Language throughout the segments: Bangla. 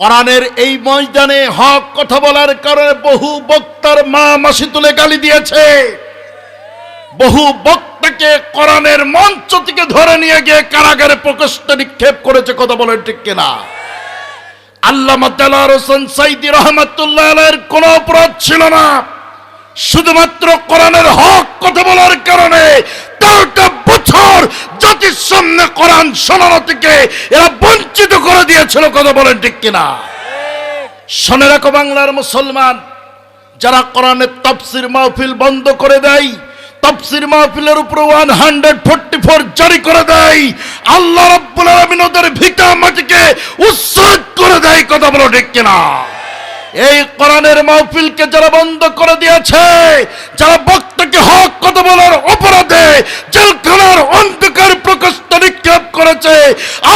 কোরআনের এই ময়দানে হক কথা বলার কারণে বহু বক্তার মা মাসি তুলে গালি দিয়েছে। বহু বক্তাকে কোরআনের মঞ্চ থেকে ধরে নিয়ে গিয়ে কারাগারে প্রকোষ্ঠ নিক্ষেপ করেছে, কথা বলেন ঠিক কিনা? আল্লামা দেলার হোসেন সাইদি রহমতুল্লাহ আলাইয়ের কোনো অপরাধ ছিল না। শুধুমাত্র কোরআনের হক কথা বলার কারণে তেরোটা বছর জাতির সামনে কোরআন শোনানো থেকে এরা বঞ্চিত করে দিয়েছিল, কথা বলেন ঠিক কিনা? শোনে রাখো বাংলার মুসলমান, যারা কোরআনের তফসির মাহফিল বন্ধ করে দেয়, তফসির মাহফিলের উপরে ওয়ান হান্ড্রেড ফোরটি ফোর জারি করে দেয়, আল্লাহ রব্বুল আলমিন ভিটা মাটিকে করে দেয়, কথা বলো ঠিক কিনা? এই কোরআনের মাহফিলকে যারা বন্ধ করে দিয়েছে, যারা বক্তাকে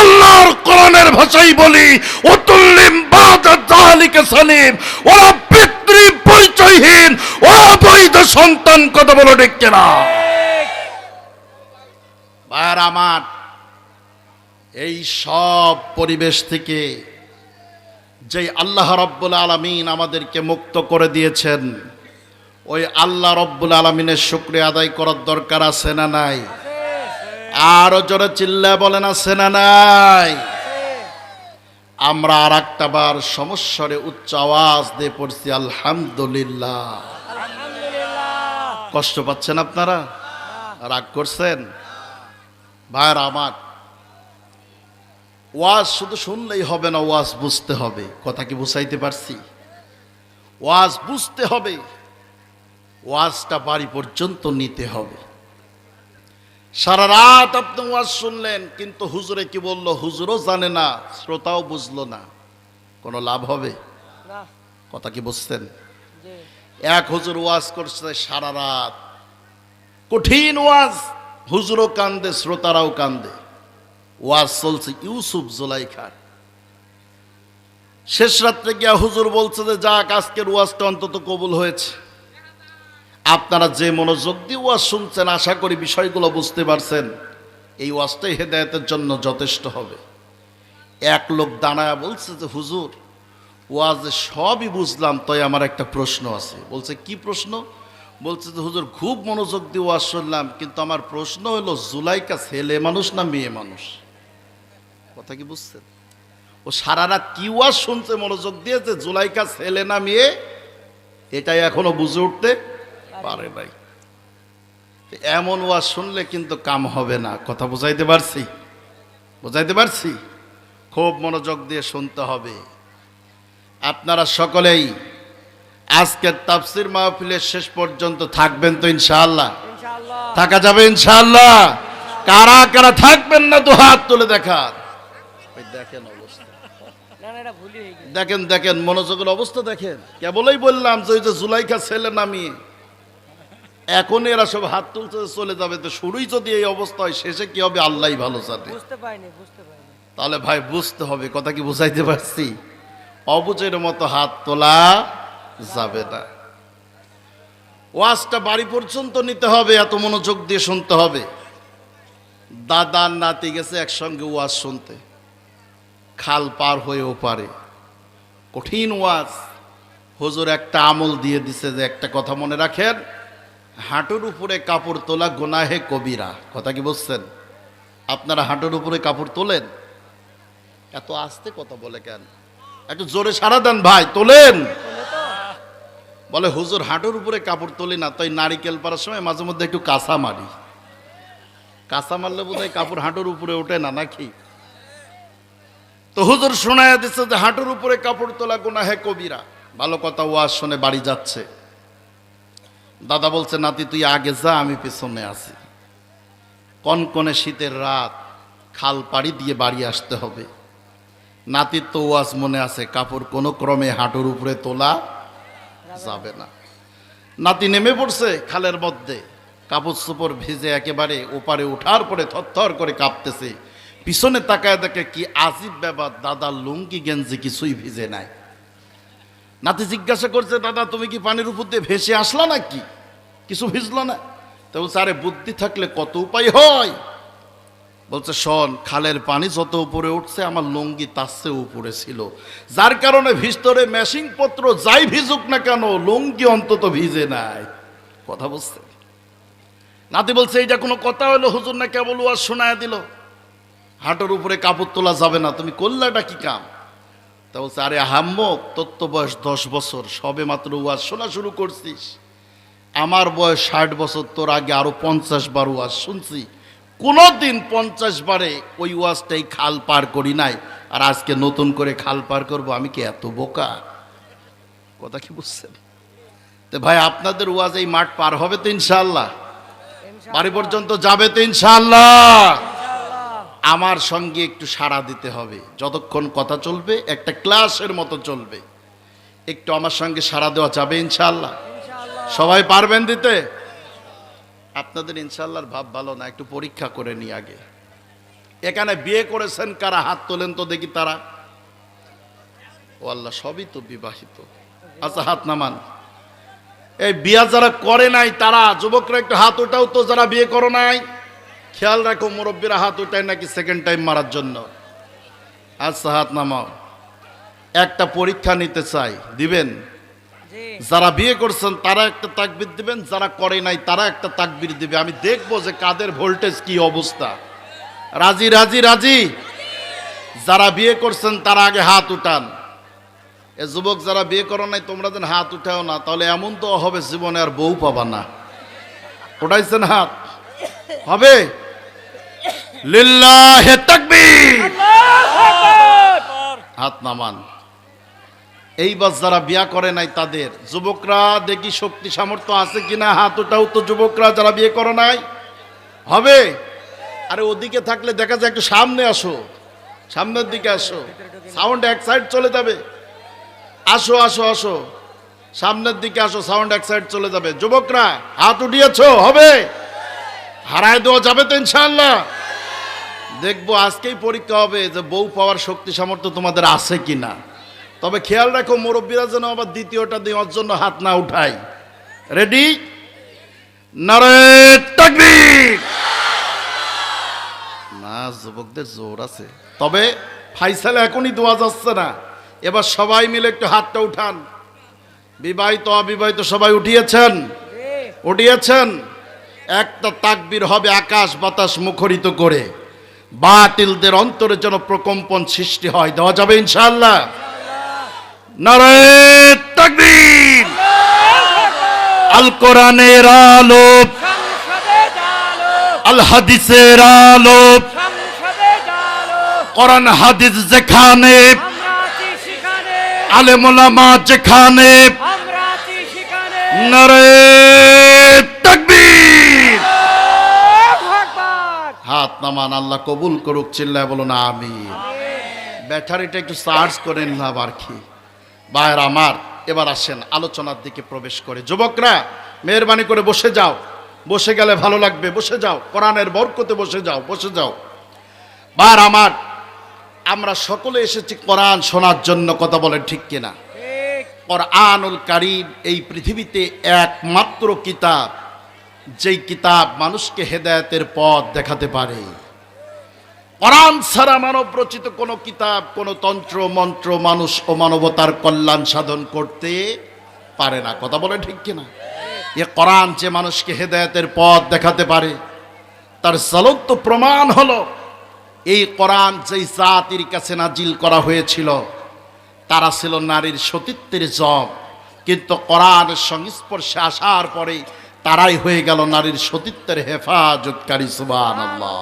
আল্লাহর কোরআনের ভাষাই বলি অতুল্লিম বাদ জাহালিকে সালিম, ওরা পিতৃ পরিচয়হীন, অবৈধ সন্তান কথা বলো ভাইয়ার আমার, এই সব পরিবেশ থেকে যে আল্লাহ রব্বুল আলমিন আমাদেরকে মুক্ত করে দিয়েছেন, ওই আল্লাহ রব্বুল আলমিনের শুক্রিয়া আদায় করার দরকার আছে না নাই? আরও জোরে চিল্লা বলেন আছে না নাই? আমরা আর একটা বার সমস্যারে উচ্চ আওয়াজ দিয়ে পড়ছি আলহামদুলিল্লাহ। কষ্ট পাচ্ছেন আপনারা? রাগ করছেন? ভাইয়ের আমার ওয়াজ শুধু শুনলেই হবে না ওয়াজ বুঝতে হবে। কথা কি বুঝাইতে পারছি? ওয়াজ বুঝতে হবে ওয়াজটা বাড়ি পর্যন্ত নিতে হবে। সারা রাত আপনি ওয়াজ শুনলেন কিন্তু হুজুরে কি বলল? হুজুরও জানে না শ্রোতাও বুঝলো না। কোনো লাভ হবে? কথা কি বুঝতেন? এক হুজুর ওয়াজ করছে সারা রাত। কঠিন ওয়াজ হুজুরও কান্দে শ্রোতারাও কান্দে। ওয়াজ চলছে ইউসুফ জুলাইখার। শেষ রাত্রে গিয়া হুজুর বলছে যে যাক আজকের ওয়াজটা অন্তত কবুল হয়েছে। আপনারা যে মনোযোগ দিয়ে ওয়াজ শুনছেন, আশা করি বিষয়গুলো বুঝতে পারছেন, এই ওয়াজটাই হেদায়তের জন্য যথেষ্ট হবে। এক লোক দাঁড়ায় বলছে যে, হুজুর, ওয়াজে সবই বুঝলাম, তাই আমার একটা প্রশ্ন আছে। বলছে, কি প্রশ্ন? বলছে যে, হুজুর, খুব মনোযোগ দিয়ে ওয়াজ শুনলাম, কিন্তু আমার প্রশ্ন হলো, জুলাইকা ছেলে মানুষ না মেয়ে মানুষ? কথা কি বুঝছেন? ও সারা রাত কি ওয়াজ শুনছে মনোযোগ দিয়ে যে, জুলাইকা ছেলে না মেয়ে? এটাই এখনও বুঝে উঠতে পারে নাই। এমন ওয়াজ শুনলে কিন্তু কাম হবে না। কথা বুঝাইতে পারছি? বুঝাইতে পারছি? খুব মনোযোগ দিয়ে শুনতে হবে। আপনারা সকলেই আজকের তাফসির মাহফিলের শেষ পর্যন্ত থাকবেন তো ইনশাআল্লাহ? থাকা যাবে ইনশাআল্লাহ? কারা কারা থাকবেন না তো হাত তুলে দেখান দেখেন অবস্থা। দেখেন দেখেন মনোযোগের অবস্থা দেখেন। কেবলই বললাম যে ওই যে জুলাইখা ছেলে নামিয়ে এখন এরা সব হাত তুলতে চলে যাবে। তো শুরুই যদি এই অবস্থা হয় শেষে কি হবে? আল্লাহ ভালো জানে। বুঝতে পারিনি বুঝতে পারিনি। তাহলে ভাই বুঝতে হবে কথা কি বুঝাইতে পারছি? অবুজের মতো হাত তোলা যাবে না। ওয়াজটা বাড়ি পর্যন্ত নিতে হবে এত মনোযোগ দিয়ে শুনতে হবে। দাদা নাতি গেছে একসঙ্গে ওয়াজ শুনতে। খাল পার হয়েও পারে কঠিন ওয়াজ। হুজুর একটা আমল দিয়ে দিছে যে একটা কথা মনে রাখেন হাঁটুর উপরে কাপড় তোলা গোনাহে কবিরা। কথা কি বুঝছেন? আপনারা হাঁটুর উপরে কাপড় তোলেন? এত আস্তে কথা বলে কেন? একটু জোরে সারা দেন ভাই, তোলেন! বলে, হুজুর, হাঁটুর উপরে কাপড় তোলি না, তাই নারিকেল পাড়ার সময় মাঝে মধ্যে একটু কাঁচা মারি। কাঁচা মারলে বোধ কাপড় হাঁটুর উপরে ওঠে না, নাকি? তো হুজুর শোনায় দিচ্ছে যে, হাঁটুর উপরে কাপড় তোলা গোনা হে কবিরা। ভালো কথা, ওয়াজ শুনে বাড়ি যাচ্ছে। দাদা বলছে, নাতি, তুই আগে যা, আমি পেছনে আছি। কনকনে শীতের রাত, খাল পাড়ি দিয়ে বাড়ি আসতে হবে। নাতির তো ওয়াজ মনে আছে, কাপড় কোনো ক্রমে হাঁটুর উপরে তোলা যাবে না। নাতি নেমে পড়ছে খালের মধ্যে, কাপড় চোপড় ভিজে একেবারে ওপারে ওঠার পরে থরথর করে কাঁপতেছে। পিছনে তাকায় দেখে কি আজিব ব্যাপার দাদা লুঙ্গি গেঞ্জি কিছুই ভিজে নাই। নাতি জিজ্ঞাসা করছে, দাদা, তুমি কি পানির উপর দিয়ে ভেসে আসলা নাকি? কিছু ভিজলো না? তো বলছে, আরে, বুদ্ধি থাকলে কত উপায় হয়? বলছে, শোন, খালের পানি যত উপরে উঠছে, আমার লুঙ্গি তার উপরে ছিল। যার কারণে ভিস্তরে মেশিং পত্র যাই ভিজুক না কেন, লুঙ্গি অন্তত ভিজে নাই। কথা বুঝছে নাতি বলছে, এইটা কোনো কথা হলো? হুজুর না কেবল ওয়াজ শোনায় দিল। হাঁটুর উপরে কাপড় তোলা যাবে না। তুমি করলাটা কি কাম? তা বলছে, আরে হাম্মক তোর তো বয়স দশ বছর, সবে মাত্র ওয়াজ শোনা শুরু করছিস। আমার বয়স ষাট বছর, তোর আগে আরও পঞ্চাশ বার ওয়াজ শুনছি। কোনোদিন পঞ্চাশ বারে ওই ওয়াজটাই খাল পার করি নাই, আর আজকে নতুন করে খাল পার করব, আমি কি এত বোকা? কথা কি বুঝছেন? তো ভাই, আপনাদের ওয়াজ এই মাঠ পার হবে তো ইনশাল্লাহ বাড়ি পর্যন্ত যাবে তো ইনশাল্লাহ আমার সঙ্গে একটু সাড়া দিতে হবে। যতক্ষণ কথা চলবে একটা ক্লাসের মতো চলবে। একটু আমার সঙ্গে সাড়া দেওয়া যাবে ইনশাল্লাহ সবাই পারবেন দিতে? আপনাদের ইনশাল্লাহর ভাব ভালো না একটু পরীক্ষা করে নি আগে। এখানে বিয়ে করেছেন কারা হাত তোলেন তো দেখি তারা। ও আল্লাহ সবই তো বিবাহিত। আচ্ছা হাত নামান। এই বিয়া যারা করে নাই তারা যুবকরা একটু হাত ওঠাও তো যারা বিয়ে করো নাই। খেয়াল রাখো মুরব্বীরা হাত উঠায় নাকি সেকেন্ড টাইম মারার জন্য। আচ্ছা হাত নামাও। একটা পরীক্ষা নিতে চাই দিবেন? যারা বিয়ে করছেন তারা একটা তাকবির দিবেন যারা করে নাই তারা একটা তাকবির দিবে। আমি দেখব যে কাদের ভোল্টেজ কি অবস্থা। রাজি রাজি রাজি? যারা বিয়ে করছেন তারা আগে হাত উঠান। এ যুবক যারা বিয়ে করো নাই তোমরা যেন হাত উঠাও না তাহলে এমন তো হবে জীবনে আর বউ পাবা না। উঠাইছেন হাত? হবে? হাত নামান। এইবার যারা বিয়া করে নাই তাদের, যুবকরা দেখি শক্তি সামর্থ্য আছে কিনা? হাত ওটাও তো যুবকরা যারা বিয়ে করে নাই। হবে? আরে ওদিকে থাকলে দেখা যায় একটু সামনে আসো। সামনের দিকে আসো। সাউন্ড এক সাইড চলে যাবে। আসো আসো আসো। সামনের দিকে আসো, সাউন্ড এক সাইড চলে যাবে। যুবকরা, হাত উঠিয়েছো? হবে? হারায় দেওয়া যাবে তো ইনশাল্লাহ দেখব আজকেই পরীক্ষা হবে যে বউ পাওয়ার শক্তি সামর্থ্য তোমাদের আছে কিনা। তবে খেয়াল রাখো মুরব্বীরা যেন আবার দ্বিতীয়টা দেওয়ার জন্য হাত না উঠাই রেডি না যুবকদের জোর আছে। তবে ফাইসালে এখনই দেওয়া যাচ্ছে না। এবার সবাই মিলে একটু হাতটা উঠান। বিবাহিত অবিবাহিত সবাই উঠিয়েছেন? উঠিয়েছেন? একটা তাকবির হবে আকাশ বাতাস মুখরিত করে। বাতিলদের অন্তরে যেন প্রকম্পন সৃষ্টি হয়। দেওয়া যাবে ইনশাআল্লাহ। নারায়ণ তাকবীর। আল কোরআনের আলো। সংসদে আল হাদিসের আলো। সংসদে জালো কোরআন হাদিস যেখানে। সেখানে যেখানে। নারায়ণ তাকবীর আল্লাহু আকবার হাত নামান আল্লাহ কবুল করুক চিল্লায় বলুন আমি ব্যাটারিটা একটু চার্জ করে নিলাম আর কি। ভাইয়ের আমার এবার আসেন আলোচনার দিকে প্রবেশ করে। যুবকরা মেহরবানি করে বসে যাও। বসে গেলে ভালো লাগবে বসে যাও। কোরআনের বরকতে বসে যাও বসে যাও। বার আমার আমরা সকলে এসেছি কোরআন শোনার জন্য কথা বলেন ঠিক কিনা? কোরআনুল কারিম এই পৃথিবীতে একমাত্র কিতাব। যেই কিতাব মানুষকে হেদায়েতের পথ দেখাতে পারে। কোরআন ছাড়া মানব রচিত কোনো কিতাব, কোনো তন্ত্র, মন্ত্র মানুষ ও মানবতার কল্যাণ সাধন করতে পারে না। কথা বলে ঠিক কিনা? এ কোরআন যে মানুষকে হেদায়েতের পথ দেখাতে পারে, তার জ্বলন্ত প্রমাণ হলো, এই কোরআন যেই জাতির কাছে নাজিল করা হয়েছিল, তারা ছিল নারীর সতীত্বের জব কিন্তু কোরআনের সংস্পর্শে আসার পরে তারাই হয়ে গেল নারীর সতীত্বের হেফাজতকারী সুবান আল্লাহ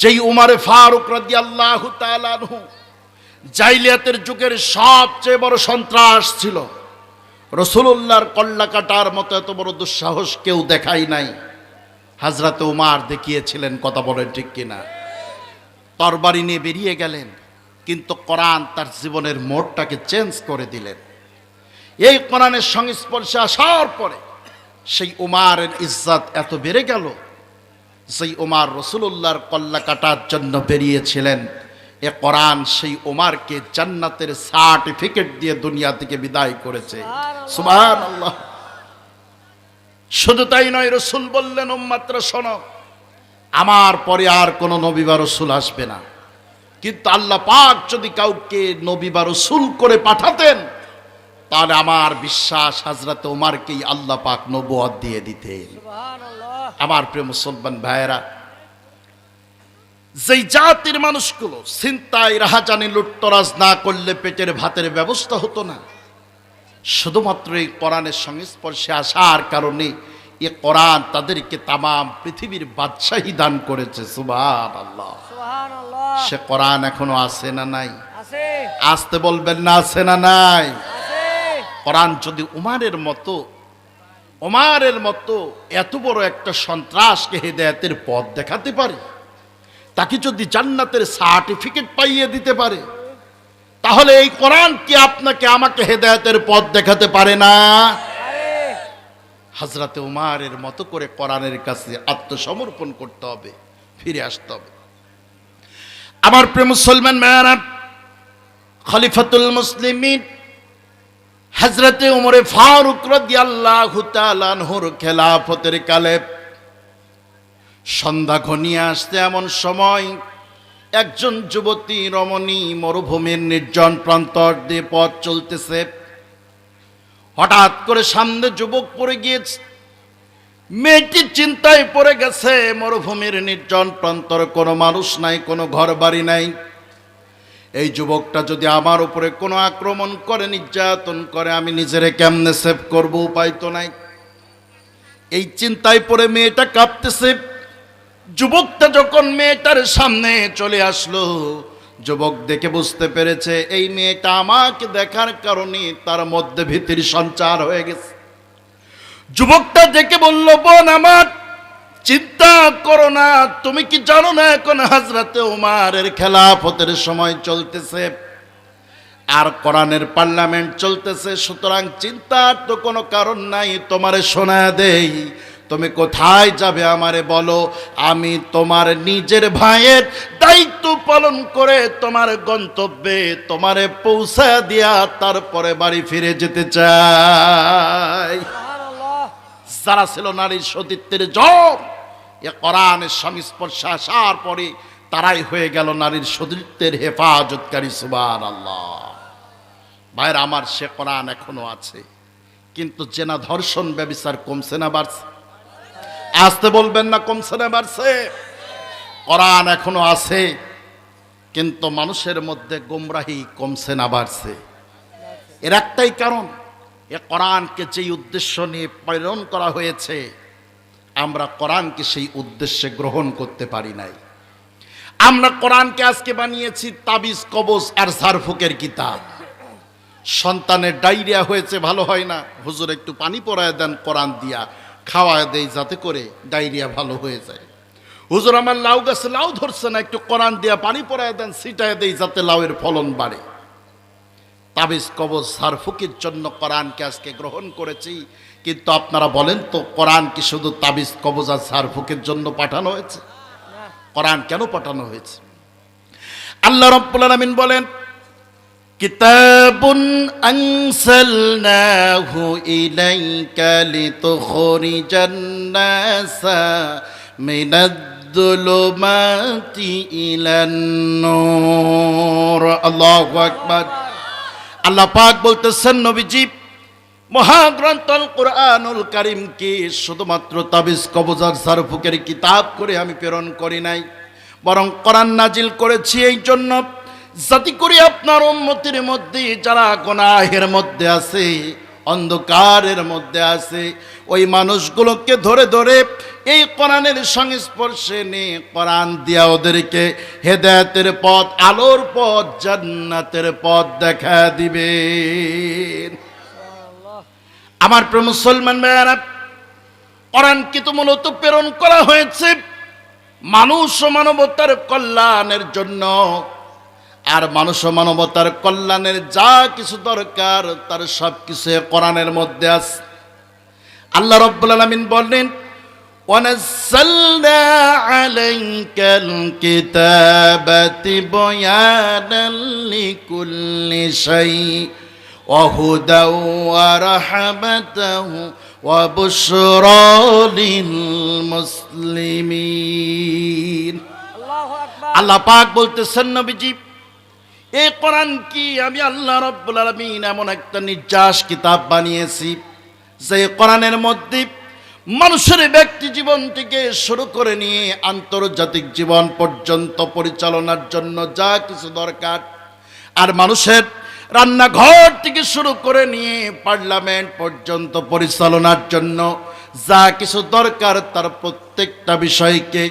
যেই উমারে ফারুক রাদি আল্লাহ জাইলিয়াতের যুগের সবচেয়ে বড় সন্ত্রাস ছিল। রসুল্লাহর কল্লা কাটার মতো এত বড় দুঃসাহস কেউ দেখাই নাই। হাজরাতে উমার দেখিয়েছিলেন, কথা বলেন ঠিক কিনা। তরবারি নিয়ে বেরিয়ে গেলেন, কিন্তু কোরআন তার জীবনের মোড়টাকে চেঞ্জ করে দিলেন। এই কোরআনের সংস্পর্শে আসার পরে সেই উমারের ইজ্জাত এত বেড়ে গেল সেই উমার রসুল্লাহর কল্লা কাটার জন্য বেরিয়েছিলেন। এ কোরআন সেই উমারকে জান্নাতের সার্টিফিকেট দিয়ে দুনিয়া থেকে বিদায় করেছে। আল্লাহ শুধু তাই নয় রসুল বললেন উম্মাত্র শোনো আমার পরে আর কোনো নবী বা রসুল আসবে না। কিন্তু আল্লাহ পাক যদি কাউকে নবী বা রসুল করে পাঠাতেন তাহলে আমার বিশ্বাস হাজরাতে ওমারকেই আল্লাহ পাক নবুয়াদ দিয়ে দিতেন। আমার প্রিয় মুসলমান ভাইয়েরা যেই জাতির মানুষগুলো চিন্তায় রাহাজানি লুটতরাজ না করলে পেটের ভাতের ব্যবস্থা হতো না। শুধুমাত্র এই কোরআনের সংস্পর্শে আসার কারণে এ কোরআন তাদেরকে তামাম পৃথিবীর বাদশাহী দান করেছে সুবাহ আল্লাহ সে কোরআন এখনও আছে না নাই? আসতে বলবেন না আছে না নাই? কোরআন যদি উমারের মতো ওমারের মতো এত বড় একটা সন্ত্রাসকে হেদায়তের পথ দেখাতে পারে, তাকে যদি জান্নাতের সার্টিফিকেট পাইয়ে দিতে পারে, তাহলে এই কোরআন কি আপনাকে আমাকে হেদায়তের পথ দেখাতে পারে না? হাজরাতে উমারের মতো করে কোরআনের কাছে আত্মসমর্পণ করতে হবে, ফিরে আসতে হবে। আমার প্রেম মুসলমান মেয়ারা খলিফাতুল মুসলিমিন হজরতে উমরে ফারুক রাদিয়াল্লাহু তাআলা আনহুর খেলাফতের কালে সন্ধ্যা ঘনিয়ে আসতে এমন সময় একজন যুবতী রমণী মরুভূমির নির্জন প্রান্তর দিয়ে পথ চলতেছে। হঠাৎ করে সামনে যুবক পড়ে গিয়েছে। মেয়েটি চিন্তায় পড়ে গেছে, মরুভূমির নির্জন প্রান্তর কোনো মানুষ নাই, কোনো ঘর বাড়ি নাই। এই যুবকটা যদি আমার উপরে কোনো আক্রমণ করে, নির্যাতন করে, আমি নিজেরে কেমনে সেভ করব? উপায় তো নাই। এই চিন্তায় পড়ে মেয়েটা কাঁপতেছে। যুবকটা যখন মেয়েটার সামনে চলে আসলো, যুবক দেখে বুঝতে পেরেছে, এই মেয়েটা আমাকে দেখার কারণে তার মধ্যে ভীতির সঞ্চার হয়ে গেছে। যুবকটা দেখে বলল, বোন আমার চিন্তা করো না তুমি কি জানো না এখন হাজরাতে উমারের খেলাফতের সময় চলতেছে? আর কোরআনের পার্লামেন্ট চলতেছে সুতরাং চিন্তার তো কোনো কারণ নাই তোমারে শোনা দেই। তুমি কোথায় যাবে আমারে বলো? আমি তোমার নিজের ভাইয়ের দায়িত্ব পালন করে তোমার গন্তব্যে তোমারে পৌঁছা দিয়া তারপরে বাড়ি ফিরে যেতে চাই। যারা ছিল নারীর সতীত্বের জম এ কোরআনের সংস্পর্শে আসার পরে তারাই হয়ে গেল নারীর সতীত্বের হেফাজতকারী সুবান আল্লাহ ভাইয়ের আমার সে কোরআন এখনও আছে, কিন্তু জেনা ধর্ষণ ব্যবসার কমছে না, বাড়ছে। আসতে বলবেন না, কমছে না, বাড়ছে। কোরআন এখনও আছে, কিন্তু মানুষের মধ্যে গোমরাহি কমছে না, বাড়ছে। এর একটাই কারণ, এ কোরআনকে যেই উদ্দেশ্য নিয়ে প্রেরণ করা হয়েছে আমরা কোরআনকে সেই উদ্দেশ্যে গ্রহণ করতে পারি নাই। আমরা কোরআনকে আজকে বানিয়েছি তাবিজ, কবজ আর সারফুকের কিতাব। সন্তানের ডায়রিয়া হয়েছে, ভালো হয় না। হুজুর, একটু পানি পরায় দেন, কোরআন দিয়া খাওয়ায় দেই যাতে করে ডায়রিয়া ভালো হয়ে যায়। হুজুর, আমার লাউ গাছে লাউ ধরছে না, একটু কোরআন দিয়া পানি পরায় দেন, ছিটায় দেই যাতে লাউয়ের ফলন বাড়ে। তাবিজ, কবজ সারফুকের জন্য কোরআনকে আজকে গ্রহণ করেছি। কিন্তু আপনারা বলেন তো, কোরআন কি শুধু তাবিজ, কবজ সারফুকের জন্য পাঠানো হয়েছে? কোরআন কেন পাঠানো হয়েছে? আল্লাহ রব্বুল আলামিন বলেন, কিতাবুন আনসালনাহু ইলাইকা লিতুখরিজান নাসা মিনাদ-দুলুমাতি ইলান নূর। আল্লাহু আকবার। আল্লাহ পাক বলতেছেন, নবীজি মহাগ্রন্থ কোরআনুল কারিম কি? শুধুমাত্র তাবিজ কবজার সারফুকের কিতাব করে আমি প্রেরণ করি নাই। বরং কোরআন নাজিল করেছি এই জন্য। জাতি করে আপনার উন্মতির মধ্যে যারা গনাহের মধ্যে আছে, অন্ধকারের মধ্যে আছে, ওই মানুষগুলোকে ধরে ধরে এই কোরআনের সংস্পর্শে নিয়ে কোরআন দিয়া ওদেরকে হেদায়তের পথ, আলোর পথ, জান্নাতের পথ দেখা সুবহানাল্লাহ আমার প্রিয় মুসলমান ভাইয়ারা কোরআনকে তো মূলত প্রেরণ করা হয়েছে মানুষ ও মানবতার কল্যাণের জন্য আর মানুষ ও মানবতার কল্যাণের যা কিছু দরকার তার সব কিছু কোরআনের মধ্যে আছে আল্লাহ রব্বুল আলামিন বললেন ونزلنا عليك الكتاب بيانا لكل شيء وهدى ورحمة وبشرى للمسلمين আল্লাহু আকবার আল্লাহ পাক বলতেছেন নবীজি এই কোরআন কি আমি আল্লাহ রব্বুল আলমিন এমন একটা নির্যাস কিতাব বানিয়েছি যে কোরআনের মধ্যে মানুষের ব্যক্তি জীবন থেকে শুরু করে নিয়ে আন্তর্জাতিক জীবন পর্যন্ত পরিচালনার জন্য যা কিছু দরকার আর মানুষের রান্নাঘর থেকে শুরু করে নিয়ে পার্লামেন্ট পর্যন্ত পরিচালনার জন্য যা কিছু দরকার তার প্রত্যেকটা বিষয়কে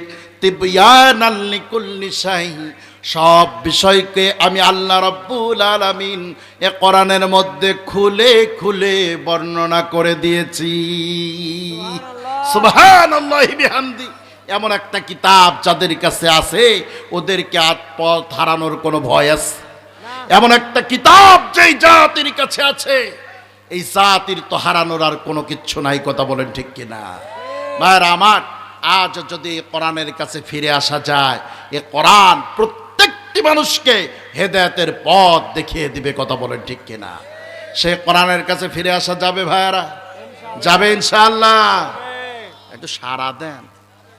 সব বিষয়কে আমি আল্লাহ রব্বুল আলামিন এ কোরআনের মধ্যে খুলে খুলে বর্ণনা করে দিয়েছি। এমন একটা কিতাব যাদের কাছে আছে ওদেরকে আত্মপথ হারানোর কোনো ভয় আছে? এমন একটা কিতাব যেই জাতির কাছে আছে, এই জাতির তো হারানোর আর কোনো কিচ্ছু নাই, কথা বলেন ঠিক কিনা? ভাইয়ের আমার, আজ যদি কোরআনের কাছে ফিরে আসা যায়, এ কোরআন প্রত্যেকটি মানুষকে হেদায়েতের পথ দেখিয়ে দিবে, কথা বলেন ঠিক কিনা? সে কোরআনের কাছে ফিরে আসা যাবে ভাইয়ারা? যাবে ইনশাআল্লাহ। একটু সারা দেন।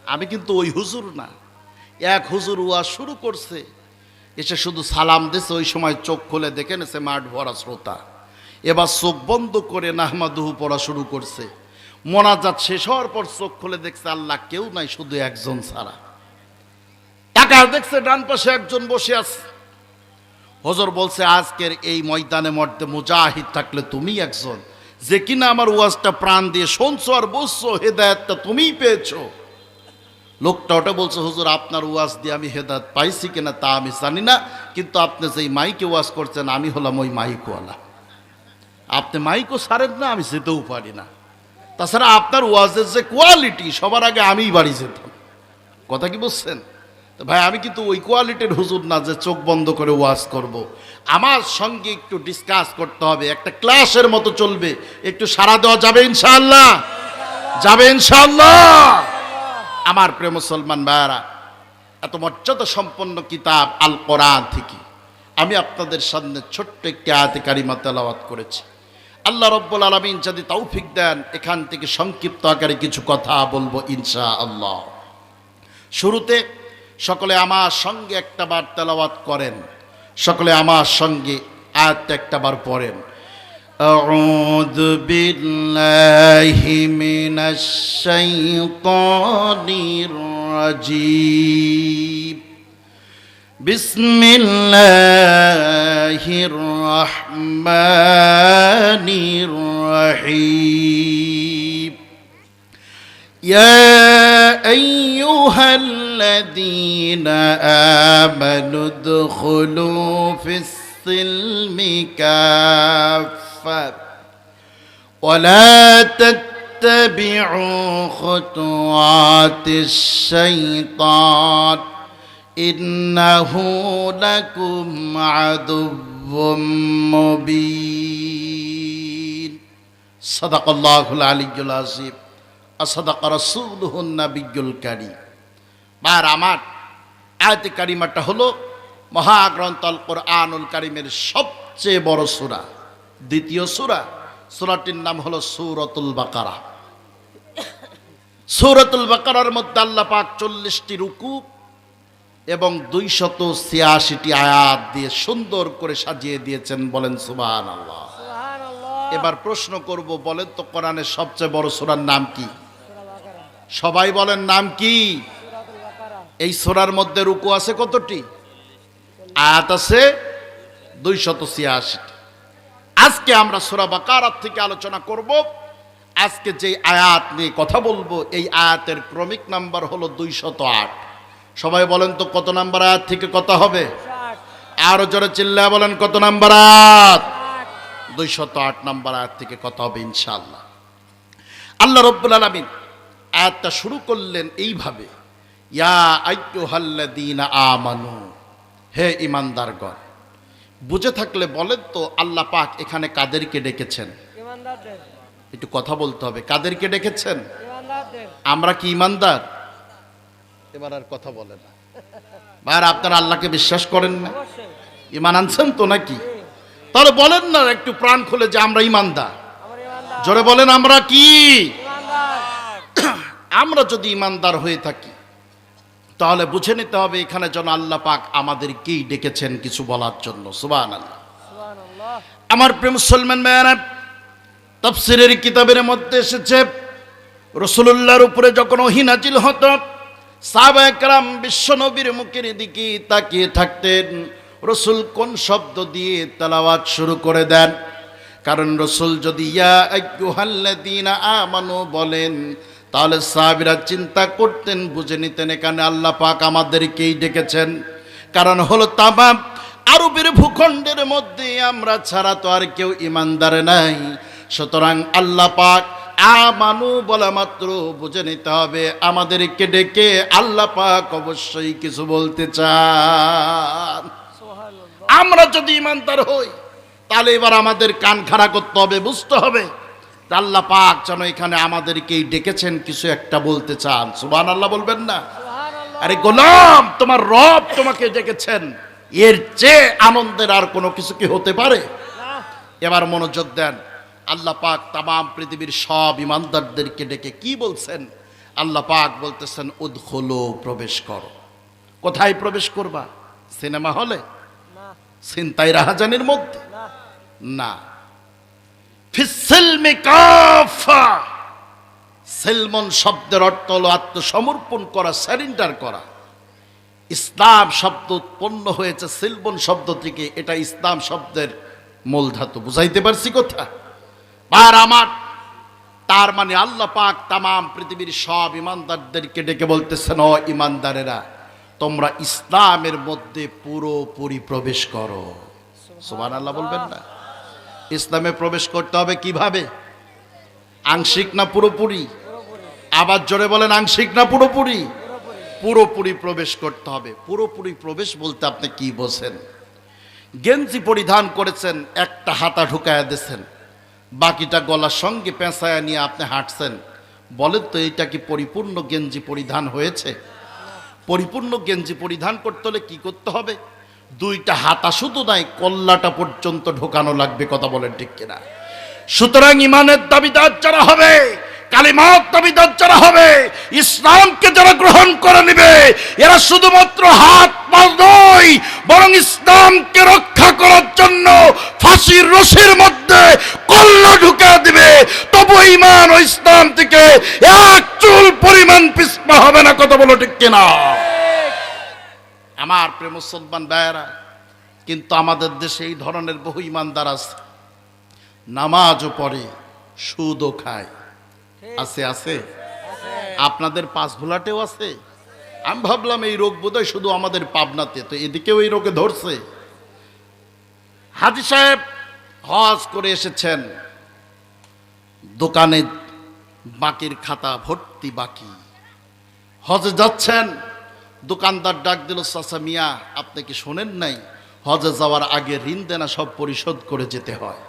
আমি কিন্তু ওই হুজুর না। এক হুজুর ওয়া শুরু করছে এসে শুধু সালাম দিছে, ওই সময় চোখ খুলে দেখে নেছে মাঠ ভরা শ্রোতা। এবার চোখ বন্ধ করে নাহমাদুহু পড়া শুরু করছে। মোনাজাত শেষ হওয়ার পর চোখ খুলে দেখছে আল্লাহ কেউ নাই, শুধু একজন ছাড়া। টাকা দেখছে, ডান পাশে একজন বসে আছে। হজর বলছে, আজকের এই ময়দানে মধ্যে মুজাহিদ থাকলে তুমি একজন। যে কিনা আমার ওয়াজটা প্রাণ দিয়ে শুনছো আর বসছো হেদায়তটা তুমিই পেয়েছ। লোকটা ওটা বলছে, হুজুর, আপনার ওয়াজ দিয়ে আমি হেদাত পাইছি কিনা তা আমি জানি না, কিন্তু আপনি যেই মাইকে ওয়াজ করছেন, আমি হলাম ওই মাইকওয়ালা। আপনি মাইকও সারেন না, আমি যেতেও পারি না। তাছাড়া আপনার ওয়াজের যে কোয়ালিটি, সবার আগে আমিই বাড়ি যেতাম। কথা কি বুঝছেন? তো ভাই, আমি কিন্তু ওই কোয়ালিটির হুজুর না যে চোখ বন্ধ করে ওয়াজ করব। আমার সঙ্গে একটু ডিসকাস করতে হবে, একটা ক্লাসের মতো চলবে, একটু সারা দেওয়া যাবে ইনশাআল্লাহ? যাবে ইনশাআল্লাহ? আমার প্রিয় মুসলমান ভাইয়ারা, এত মর্যাদা সম্পন্ন কিতাব আল কোরআন থেকে আমি আপনাদের সামনে ছোট্ট একটি আয়াতে কারিমা তেলাওয়াত করেছি। আল্লাহ রব্বুল আলমিন যদি তৌফিক দেন, এখান থেকে সংক্ষিপ্ত আকারে কিছু কথা বলব ইনশা আল্লাহ শুরুতে সকলে আমার সঙ্গে একটা বার তেলাওয়াত করেন, সকলে আমার সঙ্গে আয়াত একটা বার পড়েন। أعوذ بالله من الشيطان الرجيم. بسم الله الرحمن الرحيم. يا أيها الذين آمنوا ادخلوا في السلم كافة. ولا تتبعوا خطوات الشيطان إنه لكم عدو مبين صدق الله العلي العظيم أصدق رسوله النبي الكريم বার আমার আয়তে কারিমাটা হলো মহাগ্রন্থ আল কোরআনুল কারিমের সবচেয়ে বড় সূরা দ্বিতীয় সূরা। সূরাটির নাম হলো সূরাতুল বাকারা। সূরাতুল বাকারার মধ্যে আল্লাহ পাক চল্লিশটি রুকু এবং দুইশত ছিয়াশিটি আয়াত দিয়ে সুন্দর করে সাজিয়ে দিয়েছেন বলেন সুবাহ আল্লাহ এবার প্রশ্ন করব বলেন তো কোরআনের সবচেয়ে বড় সূরার নাম কি? সবাই বলেন নাম কি? এই সোরার মধ্যে রুকু আছে কতটি? আয়াত আছে দুইশত ছিয়াশিটি। আজকে আমরা সোরা বাকারাত থেকে আলোচনা করব। আজকে যে আয়াত নিয়ে কথা বলব, এই আয়াতের ক্রমিক নাম্বার হলো দুইশত আট। সবাই বলেন তো কত নাম্বার আয়াত থেকে কথা হবে? আরও জোরে চিল্লা বলেন কত নাম্বার আয়াত? দুইশত আট নাম্বার আয়াত থেকে কথা হবে ইনশাআল্লাহ। আল্লাহ রব্বুল আলমিন আয়াতটা শুরু করলেন এইভাবে, ইয়া আইয়ুহাল্লাযীনা আমানু হে ইমানদারগণ বুঝে থাকলে বলেন তো আল্লাহ পাক এখানে কাদেরকে ডেকেছেন? একটু কথা বলতে হবে কাদেরকে ডেকেছেন? আমরা কি ইমানদার? এবার আর কথা বলে না। ভাইয়ার আপনারা আল্লাহকে বিশ্বাস করেন না? ইমান আনছেন তো নাকি? তাহলে বলেন না একটু প্রাণ খুলে যে আমরা ইমানদার। জোরে বলেন আমরা কি? আমরা যদি ইমানদার হয়ে থাকি তাহলে বুঝে নিতে হবে এখানে যেন আল্লাহ পাক আমাদেরকেই ডেকেছেন কিছু বলার জন্য। সুবান আল্লাহ আমার প্রেম মুসলমান মেয়ারা তফসিরের কিতাবের মধ্যে এসেছে রসুল্লাহর উপরে যখন ওহিনাজিল হতো সাহাবা একরাম বিশ্বনবীর মুখের দিকে তাকিয়ে থাকতেন। রসুল কোন শব্দ দিয়ে তালাওয়াত শুরু করে দেন? কারণ রসুল যদি ইয়া আমানু বলেন তাহলে সাহাবীরা চিন্তা করতেন, বুঝে নিতেন, এখানে আল্লাহ পাক আমাদেরকেই ডেকেছেন। কারণ হলো তামাম আরবের ভূখণ্ডের মধ্যে আমরা ছাড়া তো আর কেউ ইমানদার নাই। সুতরাং আল্লাহ পাক আমানু বলা মাত্র বুঝে নিতে হবে, আমাদেরকে ডেকে আল্লাহ পাক অবশ্যই কিছু বলতে চান। আমরা যদি ইমানদার হই, তাহলে এবার আমাদের কান খাড়া করতে হবে, বুঝতে হবে। আল্লাহ পাক যেন এখানে আমাদেরকেই ডেকেছেন কিছু একটা বলতে চান। সুবান আল্লাহ বলবেন না? আরে গোলাম তোমার রব তোমাকে ডেকেছেন। এর চেয়ে আনন্দের আর কোনো কিছু কি হতে পারে? এবার মনোযোগ দেন। আল্লাহ পাক তামাম পৃথিবীর সব ইমানদারদেরকে ডেকে কি বলছেন? আল্লাহ পাক বলতেছেন উদ্খলো প্রবেশ করো। কোথায় প্রবেশ করবা? সিনেমা হলে? ছিনতাই রাহাজানির মধ্যে? না। সেলমন শব্দের অর্থ হলো আত্মসমর্পণ করা স্যারেন্ডার করা। ইসলাম শব্দ উৎপন্ন হয়েছে সিলবন শব্দ থেকে, এটা ইসলাম শব্দের মূল ধাতু বুঝাইতে পারছি কথা? আর আমার, তার মানে আল্লাহ পাক তামাম পৃথিবীর সব ইমানদারদেরকে ডেকে বলতেছেন, ও ইমানদারেরা, তোমরা ইসলামের মধ্যে পুরোপুরি প্রবেশ করো। সুবহান আল্লাহ বলবেন না? ইসলামে প্রবেশ করতে হবে কীভাবে? আংশিক না পুরোপুরি? আবার জোরে বলেন, আংশিক না পুরোপুরি? পুরোপুরি পুরোপুরি প্রবেশ করতে হবে। পুরোপুরি প্রবেশ বলতে আপনি কি বোঝেন? গেঞ্জি পরিধান করেছেন, একটা হাতা ঢুকায়া দিয়েছেন, বাকিটা গলার সঙ্গে পেঁচায়া নিয়ে আপনি হাঁটছেন। বলেন তো এটা কি পরিপূর্ণ গেঞ্জি পরিধান হয়েছে? পরিপূর্ণ গেঞ্জি পরিধান করতে হলে কি করতে হবে? দুইটা হাতা শুধু নাই, কল্লাটা পর্যন্ত ঢোকানো লাগবে, কথা বলেন ঠিক কিনা। সুতরাং ইমানের দাবিদার যারা হবে কালিমাত দাবিদার যারা হবে, ইসলামকে যারা গ্রহণ করে নেবে, এরা শুধুমাত্র হাত পা নয়, বরং ইসলামকে রক্ষা করার জন্য ফাঁসির রশির মধ্যে কল্লা ঢুকা দিবে। তবু ইমান ও ইসলাম থেকে এক চুল পরিমাণ পিসমা হবে না, কথা বলো ঠিক কিনা। আমার প্রেম মুসলমান ভাইয়েরা, কিন্তু আমাদের দেশে এই ধরনের বহু ইমানদার আছে। নামাজও পড়ে, সুদও খায়। আছে আছে? আপনাদের পাঁচ ভোলাটেও আছে? আমি ভাবলাম এই রোগ বোধহয় শুধু আমাদের পাবনাতে, তো এদিকেও এই রোগে ধরছে। হাজি সাহেব হজ করে এসেছেন। দোকানে বাকির খাতা ভর্তি বাকি। হজে যাচ্ছেন। দোকানদার ডাক দিল, চাচা মিয়া, আপনি কি শোনেন নাই? হজে যাওয়ার আগে ঋণ দেনা সব পরিশোধ করে যেতে হয়।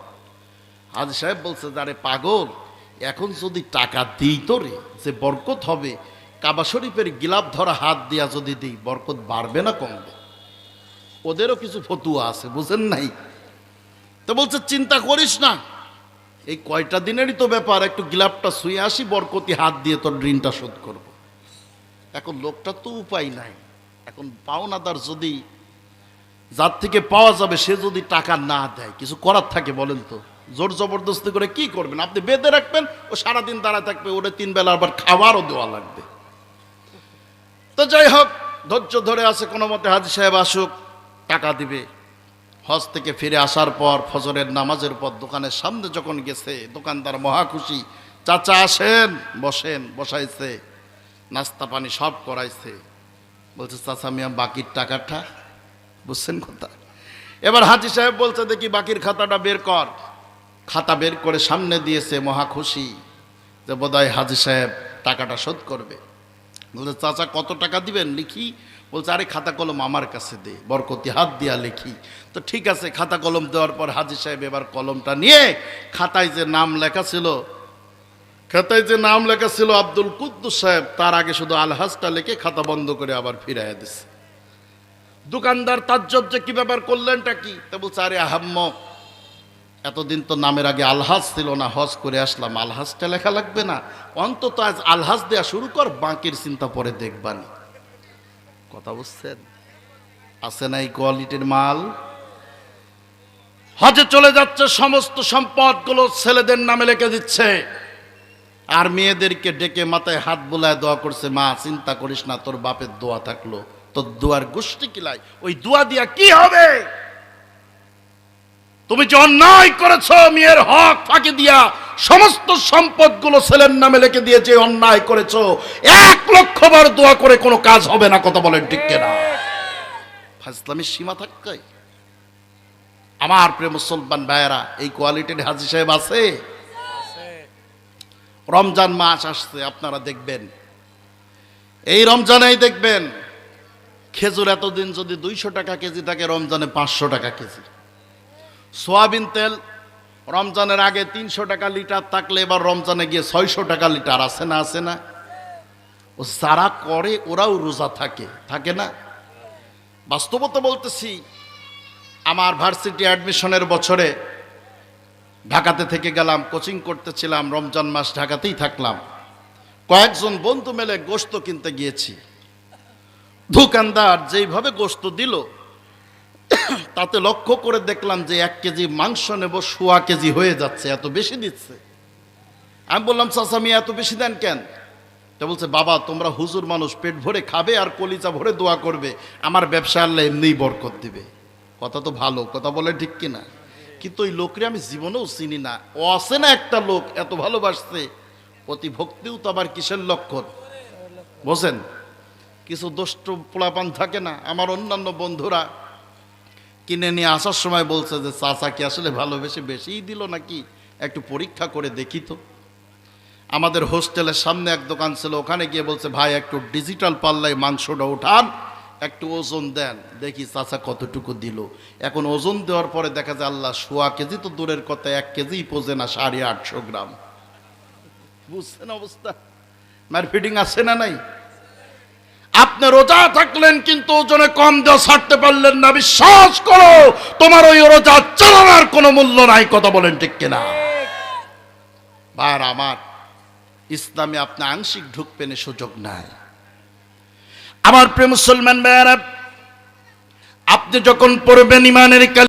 হাজি সাহেব বলছে আরে পাগল, এখন যদি টাকা দিই তো রে যে বরকত হবে, কাবা শরীফের গিলাপ ধরা হাত দিয়া যদি দিই, বরকত বাড়বে না কমবে? ওদেরও কিছু ফতুয়া আছে, বুঝেন নাই? তো বলছে, চিন্তা করিস না, এই কয়টা দিনেরই তো ব্যাপার, একটু গিলাপটা শুয়ে আসি, বরকতি হাত দিয়ে তোর ঋণটা শোধ করব। এখন লোকটার তো উপায় নাই। এখন পাওনাদার যদি যার থেকে পাওয়া যাবে, সে যদি টাকা না দেয়, কিছু করার থাকে বলেন তো। জোর জবরদস্তি করে কি করবেন? আপনি বেঁধে রাখবেন, ও সারাদিন দাঁড়ায় থাকবে, ওরে তিন বেলা আবার খাবারও দেওয়া লাগবে। তো যাই হোক, ধৈর্য ধরে আছে, কোনো মতে হাজি সাহেব আসুক, টাকা দিবে। হজ থেকে ফিরে আসার পর ফজরের নামাজের পর দোকানের সামনে যখন গেছে, দোকানদার মহা খুশি, চাচা আসেন, বসেন, বসাইছে। নাস্তা পানি সব করাইছে। বলছে, চাচা মিয়া বাকির টাকাটা বুঝছেন কথা? এবার হাজি সাহেব বলছে, দেখি বাকির খাতাটা বের কর। খাতা বের করে সামনে দিয়েছে, মহা খুশি যে বোধহয় হাজি সাহেব টাকাটা শোধ করবে। বলছে, চাচা, কত টাকা দিবেন? লিখি। বলছে, আরে, খাতা কলম আমার কাছে দে, বরকতি হাত দিয়া লিখি। তো ঠিক আছে, খাতা কলম দেওয়ার পর হাজি সাহেব এবার কলমটা নিয়ে খাতায় যে নাম লেখা ছিল খাতায় যে নাম লেখা ছিল আব্দুল কুদ্দুস সাহেব, তার আগে শুধু আলহাজটা লেখে খাতা বন্ধ করে আবার ফিরাইয়া দিছে। দোকানদার তাজ্জব যে কি ব্যাপার করলেনটা কি? তা বলছে, আরে আহাম্মক এতদিন তো নামের আগে আলহাজ ছিল না, হজ করে আসলাম, আলহাজটা লেখা লাগবে না। অন্তত আজ আলহাজ দেয়া শুরু কর, বাঁকের চিন্তা পরে দেখবানি কথা বুঝছেন? আছে না এই কোয়ালিটির মাল? হজে চলে যাচ্ছে, সমস্ত সম্পদগুলো ছেলেদের নামে লিখে দিচ্ছে। আর মেয়েদেরকে ডেকে মাথায় হাত বোলায় দোয়া করছে, মা, চিন্তা করিস না, তোর বাপের দোয়া থাকল। তোর দোয়ার গোষ্ঠী কিলাই ওই দোয়া দিয়া কি হবে? তুমি যে অন্যায় করেছ, মেয়ের হক ফাঁকি দিয়া, সমস্ত সম্পদগুলো ছেলের নামে লিখে দিয়ে যে অন্যায় করেছ, এক লক্ষ বার দোয়া করে কোনো কাজ হবে না, কথা বলেন ঠিক না ফাজলামের সীমা থাকতে আমার প্রিয় মুসলমান ভাইয়েরা, এই কোয়ালিটির হাজি সাহেব আছে? রমজান মাস আসছে, আপনারা দেখবেন। এই রমজানেই দেখবেন, খেজুর এতদিন যদি দুইশো টাকা কেজি থাকে, রমজানে পাঁচশো টাকা কেজি। সোয়াবিন তেল, রমজানের আগে তিনশো টাকা লিটার থাকলে এবার রমজানে গিয়ে ছয়শো টাকা লিটার, আছে না আছে না? ও যারা করে, ওরাও রোজা থাকে থাকে না? বাস্তবতা বলতেছি, আমার ভার্সিটি অ্যাডমিশনের বছরে ঢাকাতে থেকে গেলাম, কোচিং করতেছিলাম, রমজান মাস ঢাকাতেই থাকলাম। কয়েকজন বন্ধু মেলে গোস্ত কিনতে গিয়েছি। দোকানদার যেইভাবে গোস্ত দিল, তাতে লক্ষ্য করে দেখলাম যে এক কেজি মাংস নেব, সোয়া কেজি হয়ে যাচ্ছে, এত বেশি দিচ্ছে। আমি বললাম, চাচা আমি এত বেশি দেন কেন? তা বলছে, বাবা, তোমরা হুজুর মানুষ, পেট ভরে খাবে আর কলিজা ভরে দোয়া করবে। আমার ব্যবসা আল্লাহ এমনিই বরকত দিবে। কথা তো ভালো, কথা বলে ঠিক কিনা। কিন্তু ওই লোকরে আমি জীবনেও চিনি না। ও আছে না একটা লোক, এত ভালোবাসছে। অতি ভক্তিও তো আবার কিসের লক্ষণ? বোঝেন? কিছু দুষ্ট পোলাপান থাকে না, আমার অন্যান্য বন্ধুরা। কিনে নিয়ে আসার সময় বলছে যে, চাচা কি আসলে ভালোবেসে বেশিই দিল নাকি? একটু পরীক্ষা করে দেখি তো। আমাদের হোস্টেলের সামনে এক দোকান ছিল, ওখানে গিয়ে বলছে, ভাই, একটু ডিজিটাল পাল্লায় মাংসটা উঠান একটু ওজন দেন দেখি চাচা কতটুকু দিল। এখন ওজন দেওয়ার পরে দেখা যায় আল্লাহ সোয়া কেজি তো দূরের কথা এক কেজি পোজে না সাড়ে আটশো গ্রাম। বুঝছেন অবস্থা? মার ফিটিং আছে না নাই? আপনি রোজা থাকলেন কিন্তু ওজনে কম দেওয়া ছাড়তে পারলেন না বিশ্বাস করো তোমার ওই রোজা চালানোর কোনো মূল্য নাই কথা বলেন ঠিক কিনা? বার আমার ইসলামে আপনি আংশিক ঢুকবেন সুযোগ নাই। আমার প্রেম মুসলমান ভাইয়ারা আপনি যখন পড়বেন ইমানের